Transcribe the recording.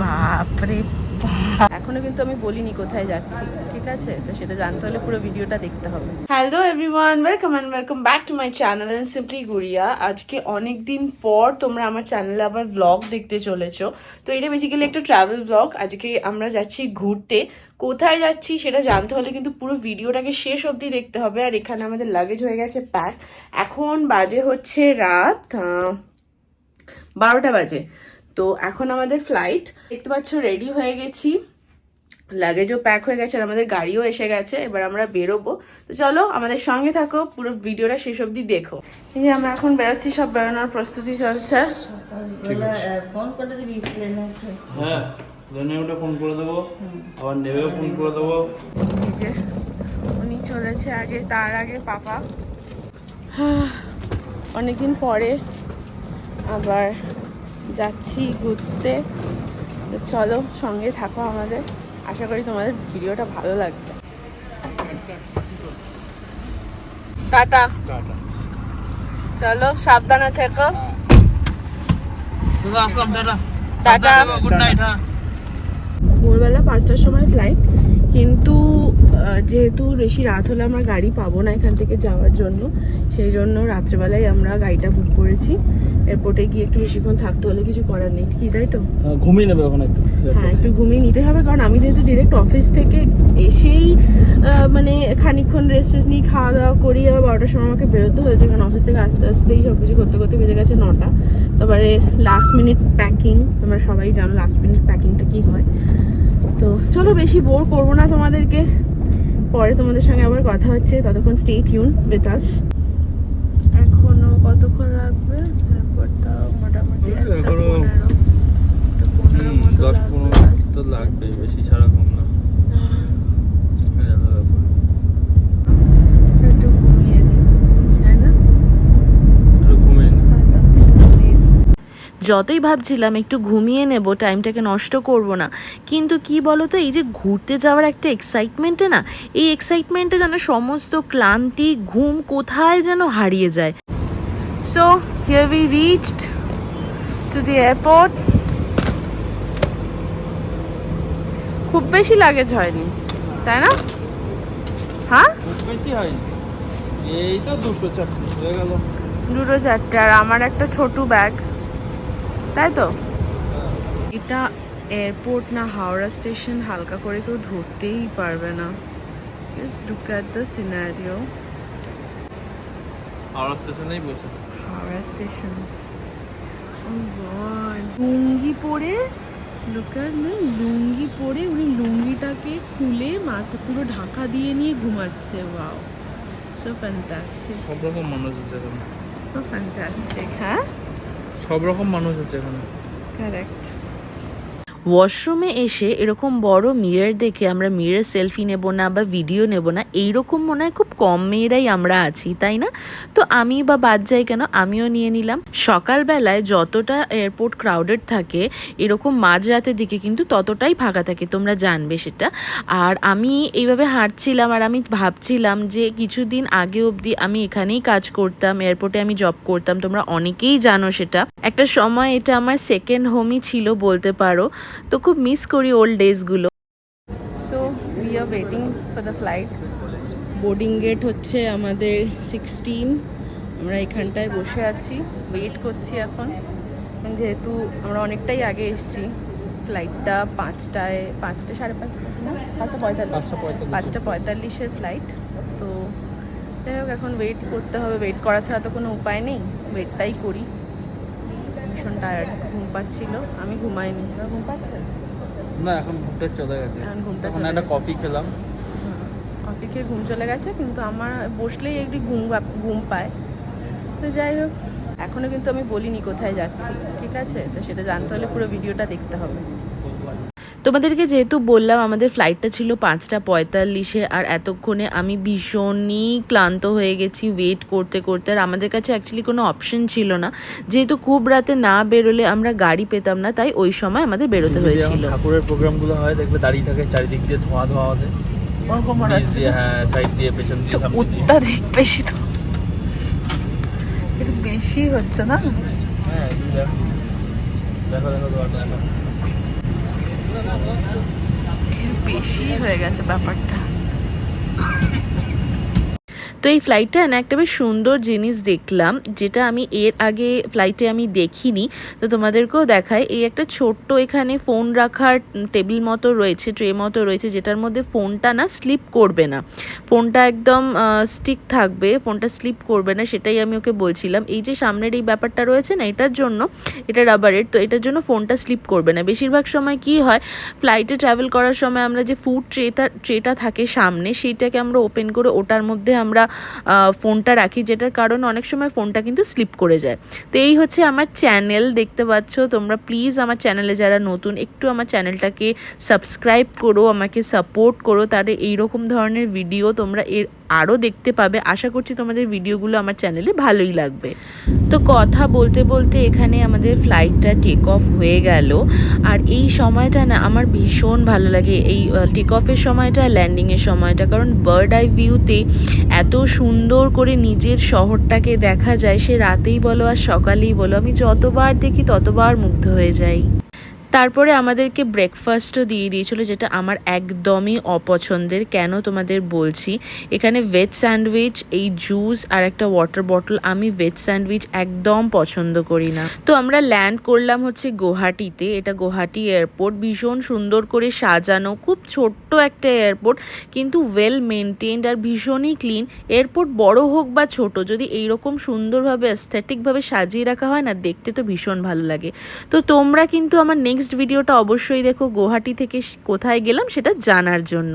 বাপরে বাপ। এখনও কিন্তু আমি বলিনি কোথায় যাচ্ছি ঠিক আছে? তো সেটা জানতে হলে পুরো ভিডিওটা দেখতে হবে। Hello everyone welcome and welcome back to my channel and simply Gudiya আজকে অনেক দিন পর তোমরা আমার চ্যানেলে আবার ব্লগ দেখতে চলেছো। তো এটা বেসিক্যালি একটা ট্রাভেল ব্লগ আজকে আমরা যাচ্ছি ঘুরতে। কোথায় যাচ্ছি সেটা জানতে হলে কিন্তু পুরো ভিডিওটাকে শেষ অবধি দেখতে হবে। আর এখানে আমাদের লাগেজ হয়ে গেছে প্যাক এখন বাজে হচ্ছে রাত বারোটা বাজে। তো এখন আমাদের ফ্লাইট দেখতে পাচ্ছ রেডি হয়ে গেছি। লাগেজও প্যাক হয়ে গেছে আর আমাদের গাড়িও এসে গেছে। এবার আমরা বেরোবো। তো চলো আমাদের সঙ্গে থাকো পুরো ভিডিওটা শেষ অবধি দেখো। এই যে আমরা এখন বেরোচ্ছি সব বেরোনোর প্রস্তুতি চলছে। ফোন করে দিবি হ্যাঁ ওটা ফোন করে দেবো। আবার নেবেও ফোন করে দেবো। উনি চলেছে আগে তার আগে পাপা। অনেকদিন পরে আবার যাচ্ছি ঘুরতে। চলো সঙ্গে থাকো আমাদের। আশা করি তোমাদের ভিডিওটা ভালো লাগবে। টাটা। চলো সাবধানে থেকো। টাটা। টাটা। গুড নাইট হ্যাঁ। ভোরবেলা পাঁচটার সময় ফ্লাইট কিন্তু যেহেতু বেশি রাত হলে আমরা গাড়ি পাবো না এখান থেকে যাওয়ার জন্য সেই জন্য রাত্রেবেলায় আমরা গাড়িটা বুক করেছি। এয়ারপোর্টে গিয়ে একটু বেশিক্ষণ থাকতে হলে কিছু করার নেই। কি তাই তো? ঘুমিয়ে নেবে ওখানে একটু হ্যাঁ একটু ঘুমিয়ে নিতে হবে কারণ আমি যেহেতু ডিরেক্ট অফিস থেকে এসেই মানে খানিকক্ষণ রেস্ট টেস্ট নিয়ে খাওয়া দাওয়া করি আবার বারোটার সময় আমাকে বেরোতে হয়েছে কারণ অফিস থেকে আস্তে আস্তেই সব কিছু করতে করতে বেজে গেছে নটা। তারপরে লাস্ট মিনিট প্যাকিং তোমরা সবাই জানো লাস্ট মিনিট প্যাকিংটা কী হয়। তো চলো বেশি বোর করব না তোমাদেরকে। পরে তোমাদের সঙ্গে আবার কথা হচ্ছে। ততক্ষণ স্টে টিউন উইথ আস এখনও কতক্ষণ লাগবে? মোটামুটি একটা পনেরো মতো দশ পনেরো মিনিট তো লাগবে বেশি ছাড়া কম না এই হলো ব্যাপার। একটু ঘুমিয়ে নিই তাই না একটু ঘুমিয়ে নে। যতই ভাবছিলাম একটু ঘুমিয়ে নেব টাইমটাকে নষ্ট করব না কিন্তু কি বলো তো এই যে ঘুরতে যাওয়ার একটা এক্সাইটমেন্টে না এই এক্সাইটমেন্টে যেন সমস্ত ক্লান্তি ঘুম কোথায় যেন হারিয়ে যায়। So here we reached to the airport খুব বেশি লাগেজ হয়নি তাই না? হ্যাঁ? বেশি হয়নি। এই তো দুটো চারটে হয়ে গেল। দুটো চারটে আর আমার একটা ছোট ব্যাগ তাই তো এটা এয়ারপোর্ট না হাওড়া স্টেশন হালকা করে কেউ ধরতেই পারবে না। Just look at the scenario Howrah স্টেশনেই বসে। হাওড়া স্টেশন লুঙ্গি পরে লোকাল না লুঙ্গি পরে উনি লুঙ্গিটাকে খুলে মাথা পুরো ঢাকা দিয়ে নিয়ে ঘুমাচ্ছে ওয়াও সো ফ্যান্টাস্টিক সব রকম মানুষ সো ফ্যান্টাস্টিক হ্যাঁ? সব রকম মানুষ আছে এখানে। কারেক্ট ওয়াশরুমে এসে এরকম বড় মিরর দেখে আমরা মিরর সেলফি নেব না বা ভিডিও নেব না এইরকম মনে হয় খুব কম মেয়েরাই আমরা আছি তাই না? তো আমি বা বাদ যাই কেন? আমিও নিয়ে নিলাম। সকালবেলায় যতটা এয়ারপোর্ট ক্রাউডেড থাকে এরকম মাঝরাতের দিকে কিন্তু ততটাই ফাঁকা থাকে তোমরা জানবে সেটা। আর আমি এইভাবে হাঁটছিলাম আর আমি ভাবছিলাম যে কিছুদিন আগে অবধি আমি এখানেই কাজ করতাম এয়ারপোর্টে আমি জব করতাম তোমরা অনেকেই জানো সেটা। একটা সময় এটা আমার সেকেন্ড হোমই ছিল বলতে পারো। তো খুব মিস করি old ডেজগুলো so we are waiting for the flight boarding gate হচ্ছে আমাদের সিক্সটিন আমরা এখানটায় বসে আছি ওয়েট করছি এখন। যেহেতু আমরা অনেকটাই আগে এসেছি ফ্লাইটটা পাঁচটায় পাঁচটা সাড়ে পাঁচটা পাঁচটা পঁয়তাল্লিশ। পাঁচটা পঁয়তাল্লিশ। পাঁচটা পঁয়তাল্লিশের ফ্লাইট তো যাই হোক এখন ওয়েট করতে হবে। ওয়েট করা ছাড়া তো কোনো উপায় নেই। ওয়েটটাই করি। ভীষণ টায়ার্ড ঘুম পাচ্ছিল। আমি ঘুমাইনি। ঘুম পাচ্ছে? না এখন ঘুমটা চলে গেছে। এখন ঘুমটা এখন চলে একটা। কফি খেলাম। কফি খেয়ে ঘুম চলে গেছে কিন্তু আমার বসলেই একটু ঘুম ঘুম পায়। তো যাই হোক এখনও কিন্তু আমি বলিনি কোথায় যাচ্ছি ঠিক আছে? তো সেটা জানতে হলে পুরো ভিডিওটা দেখতে হবে। তোমাদেরকে যেহেতু বললাম আমাদের ফ্লাইটটা ছিল পাঁচটা পঁয়তাল্লিশে আর এতক্ষণে আমি ভীষণই ক্লান্ত হয়ে গেছি ওয়েট করতে করতে আর আমাদের কাছে অ্যাকচুয়ালি কোনো অপশন ছিল না। যেহেতু খুব রাতে না বেরোলে আমরা গাড়ি পেতাম না তাই ওই সময় আমাদের বেরোতে হয়েছিল। ঠাকুরের প্রোগ্রামগুলো হয় দেখবে দাঁড়িয়ে থাকে চারিদিক দিয়ে ধোঁয়া ধোঁয়া দিয়ে হ্যাঁ সাইড দিয়ে পেছন দিয়ে অত্যাধিক বেশি তো। একটু বেশি হচ্ছে না? হ্যাঁ দেখো। দেখো দেখো দেখো। বেশি হয়ে গেছে ব্যাপারটা। তো এই ফ্লাইটটা না একটা বেশ সুন্দর জিনিস দেখলাম, যেটা আমি এর আগে ফ্লাইটে আমি দেখিনি। তো তোমাদেরকেও দেখায় এই একটা ছোট্ট এখানে ফোন রাখার টেবিল মতো রয়েছে ট্রে মতো রয়েছে, যেটার মধ্যে ফোনটা না স্লিপ করবে না। ফোনটা একদম স্টিক থাকবে ফোনটা স্লিপ করবে না, সেটাই আমি ওকে বলছিলাম। এই যে সামনের এই ব্যাপারটা রয়েছে না, এটার জন্য, এটা রাবারের তো এটার জন্য ফোনটা স্লিপ করবে না। বেশিরভাগ সময় কি হয় ফ্লাইটে ট্রাভেল করার সময় আমরা যে ফুড ট্রেটা ট্রেটা থাকে সামনে, সেইটাকে আমরা ওপেন করে ওটার মধ্যে আমরা ফোনটা রাখি, যেটার কারণে অনেক সময় ফোনটা কিন্তু স্লিপ করে যায়। তো এই হচ্ছে আমার চ্যানেল, দেখতে পাচ্ছ তোমরা প্লিজ আমার চ্যানেলে যারা নতুন, একটু আমার চ্যানেলটাকে সাবস্ক্রাইব করো, আমাকে সাপোর্ট করো, তাহলে এইরকম ধরনের ভিডিও তোমরা এর আরও দেখতে পাবে। আশা করছি তোমাদের ভিডিওগুলো আমার চ্যানেলে ভালোই লাগবে। তো কথা বলতে বলতে এখানে আমাদের ফ্লাইটটা টেক অফ হয়ে গেল। আর এই সময়টা না আমার ভীষণ ভালো লাগে। এই টেক অফের সময়টা ল্যান্ডিংয়ের সময়টা। কারণ বার্ড আই ভিউতে এত সুন্দর করে নিজের শহরটাকে দেখা যায়, সে রাতেই বলো আর সকালেই বলো, আমি যতবার দেখি ততবার মুগ্ধ হয়ে যাই। তারপরে আমাদেরকে ব্রেকফাস্টও দিয়ে দিয়েছিল, যেটা আমার একদমই অপছন্দের। কেন তোমাদের বলছি? এখানে ভেজ স্যান্ডউইচ এই জুস আর একটা ওয়াটার বটল আমি ভেজ স্যান্ডউইচ একদম পছন্দ করি না। তো আমরা ল্যান্ড করলাম হচ্ছে গুয়াহাটিতে। এটা গুয়াহাটি এয়ারপোর্ট ভীষণ সুন্দর করে সাজানো, খুব ছোট্ট একটা এয়ারপোর্ট কিন্তু ওয়েল মেনটেন্ড আর ভীষণই ক্লিন এয়ারপোর্ট বড় হোক বা ছোট, যদি এইরকম সুন্দরভাবে অ্যাস্থেটিকভাবে সাজিয়ে রাখা হয় না, দেখতে তো ভীষণ ভালো লাগে। তো তোমরা কিন্তু আমার নেক্সট ভিডিওটা অবশ্যই দেখো গুয়াহাটি থেকে কোথায় গেলাম সেটা জানার জন্য।